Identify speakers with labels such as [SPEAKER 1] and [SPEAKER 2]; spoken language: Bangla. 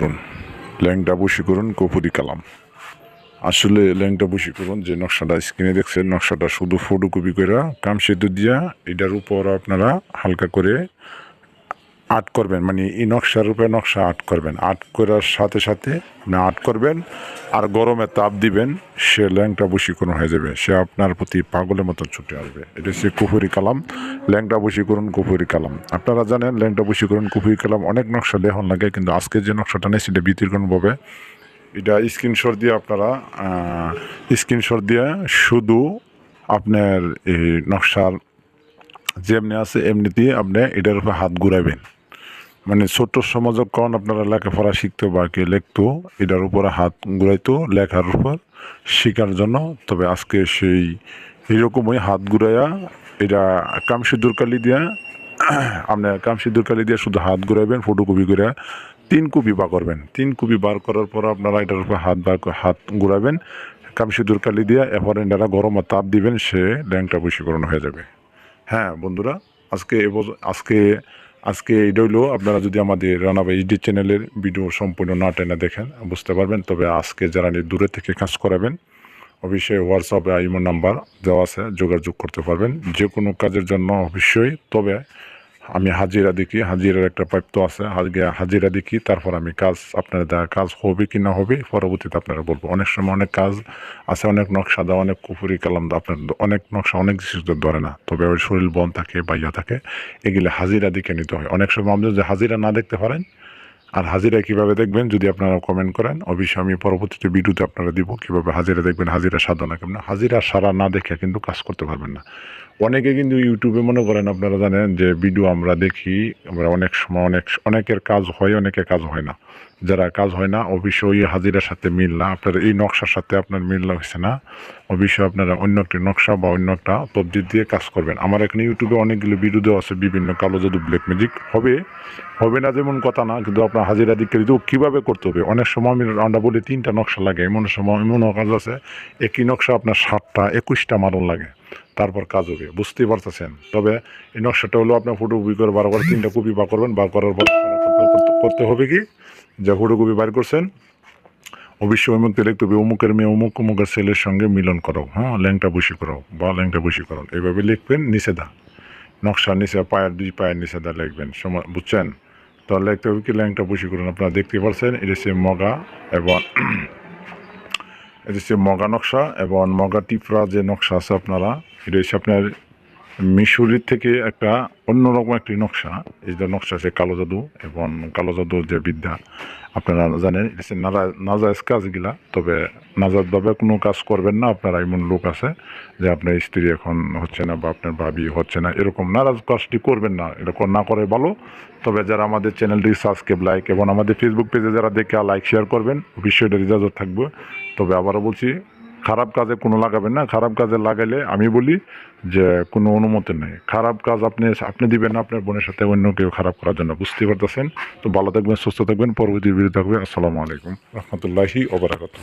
[SPEAKER 1] করুন ল্যাংটা বশীকরণ কপুরি কালাম। আসলে ল্যাংটা বশীকরণ যে নকশাটা স্ক্রিনে দেখছেন, নকশাটা শুধু ফটোকপি করে কাম সেতু দিয়া, এটার উপর আপনারা হালকা করে আর্ট করবেন মানে এই নকশার উপরে নকশা আর্ট করবেন। আর্ট করার সাথে সাথে আপনি আর্ট করবেন, আর গরমে তাপ দিবেন, সে ল্যাংটা বশীকরণ হয়ে যাবে। সে আপনার প্রতি পাগলের মতো ছুটে আসবে। এটা হচ্ছে কুফুরি কালাম, ল্যাংটা বশীকরণ, কুফুরি কালাম। আপনারা জানেন, ল্যাংটা বশীকরণ, কুফুরি কালাম অনেক নকশা দেখন লাগে, কিন্তু আজকে যে নকশাটা নেই সেটা ব্যতিক্রমভাবে এটা স্ক্রিনশট দিয়ে আপনারা স্ক্রিনশট দিয়ে শুধু আপনার এই নকশার যেমনি আছে এমনি দিয়ে আপনি এটার উপর হাত ঘুরাবেন। মানে ছোট্ট যখন আপনারা লেখাপড়া শিখতো বা কে লিখতো, এটার উপরে হাত ঘুরাইতো, লেখার উপর শেখার জন্য। তবে আজকে সেই এরকমই হাত ঘুরাইয়া, এটা কামসিদ্দুর কালি দিয়া আপনার কামসিদ্দুর কালি দিয়ে শুধু হাত ঘুরাইবেন ফটোকপি করে তিন কপি বার করবেন। তিন কপি বার করার পর আপনারা এটার উপর হাত বার হাত ঘুরাবেন কামসিদ্দুর কালি দিয়ে, এরপর এটারা গরম তাপ দিবেন, সে ল্যাংটা বশীকরণ হয়ে যাবে। হ্যাঁ বন্ধুরা, আজকে আজকে আজকে এটা হইল আপনারা যদি আমাদের রানাবাই ইডি চ্যানেলের ভিডিও সম্পূর্ণ না টেনে দেখেন, বুঝতে পারবেন। তবে আজকে যারা দূরে থেকে কাজ করাবেন, অবশ্যই হোয়াটসঅ্যাপে ইমো নাম্বার দেওয়া আছে, যোগাযোগ করতে পারবেন। যে কোনো কাজের জন্য অবশ্যই। তবে আমি হাজিরা দেখি, হাজিরার একটা প্রাপ্ত আছে হাজ- হাজিরা দেখি, তারপর আমি কাজ, আপনার কাজ হবে কি না হবে, পরবর্তীতে আপনারা বলব। অনেক সময় অনেক কাজ আছে, অনেক নকশা দেওয়া, অনেক কুফুরি কালাম, আপনার অনেক নকশা, অনেক কিছু ধরে না। তবে ওই শরীর বন থাকে বা ইয়া থাকে, এগুলো হাজিরা দেখে নিতে হয়। অনেক সময় আমাদের যে হাজিরা না দেখতে পারেন, আর হাজিরা কীভাবে দেখবেন, যদি আপনারা কমেন্ট করেন, অবশ্যই আমি পরবর্তীতে ভিডিওতে আপনারা দিব, কীভাবে হাজিরা দেখবেন, হাজিরা সাধনা কেমন। হাজিরা সারা না দেখে কিন্তু কাজ করতে পারবেন না। অনেকে কিন্তু ইউটিউবে মনে করেন, আপনারা জানেন যে ভিডিও আমরা দেখি, আমরা অনেক সময় অনেক, অনেকের কাজ হয়, অনেকের কাজ হয় না। যারা কাজ হয় না, অবশ্যই হাজিরার সাথে মিল না। আপনার এই নকশার সাথে আপনার মিল হয়েছে না। অবশ্যই আপনারা অন্য একটি নকশা বা অন্য একটা তবজির দিয়ে কাজ করবেন। আমার এখানে ইউটিউবে অনেকগুলো ভিডিও দেওয়া আছে, বিভিন্ন কালো জাদু ব্ল্যাক ম্যাজিক হবে হবে না যেমন কথা না, কিন্তু আপনার হাজিরা দিকে দিতেও কীভাবে করতে হবে? অনেক সময় আমি আমরা বলি তিনটা নকশা লাগে, এমন সময় এমন কাজ আছে, একই নকশা আপনার সাতটা, একুশটা মারণ লাগে, তারপর কাজ হবে, বুঝতেই পারতেছেন? তবে এই নকশাটা হলো আপনার ফটো কপি করে বার করে তিনটা কপি বার করবেন, বার করার পর করতে- করতে হবে কি? যে ফটো কপি বার করছেন অবশ্যই অমুকতে লিখতে হবে অমুকের মেয়ে, অমুক অমুকের ছেলের সঙ্গে মিলন করো। হ্যাঁ ল্যাংটা বসি করো, বা ল্যাংটা বসি করো। এইভাবে লিখবেন, নিষেধা। নকশা নিচে পায়ের দুই পায়ের দা লিখবেন। সময় বুঝছেন? তাহলে লিখতে হবে কি, ল্যাংটা বসি করুন। আপনারা দেখতে পাচ্ছেন এটা হচ্ছে মগা এবং এটা হচ্ছে মগা নকশা এবং মগা টিপরা যে নকশা আছে আপনারা, এটা হচ্ছে আপনার মিশরির থেকে একটা অন্যরকম একটি নকশা। এই যে নকশা আছে কালো জাদু এবং কালো জাদুর যে বিদ্যা, আপনারা জানেন, এটা নাজায়জ কাজগুলা তবে নাজাদভাবে কোনো কাজ করবেন না, আপনারা এমন লোক আছে যে আপনার স্ত্রী এখন হচ্ছে না বা আপনার ভাবি হচ্ছে না, এরকম নারাজ কাজটি করবেন না। এরকম না করে ভালো। তবে যারা আমাদের চ্যানেলটি সাবস্ক্রাইব, লাইক এবং আমাদের ফেসবুক পেজে যারা দেখে লাইক শেয়ার করবেন, অবশ্যই এটা ইজাজত থাকবে। তবে আবারও বলছি খারাপ কাজে কোনো লাগাবেন না, খারাপ কাজে লাগাইলে আমি বলি যে কোনো অনুমতি নেই। খারাপ কাজ আপনি আপনি দিবেন না, আপনার বোনের সাথে অন্য কেউ খারাপ করার জন্য। বুঝতে পারতেছেন? তো ভালো থাকবেন, সুস্থ থাকবেন, পরবর্তী ভিডিও থাকবেন আসসালামু আলাইকুম। রহমতুল্লাহি ওবরাকাত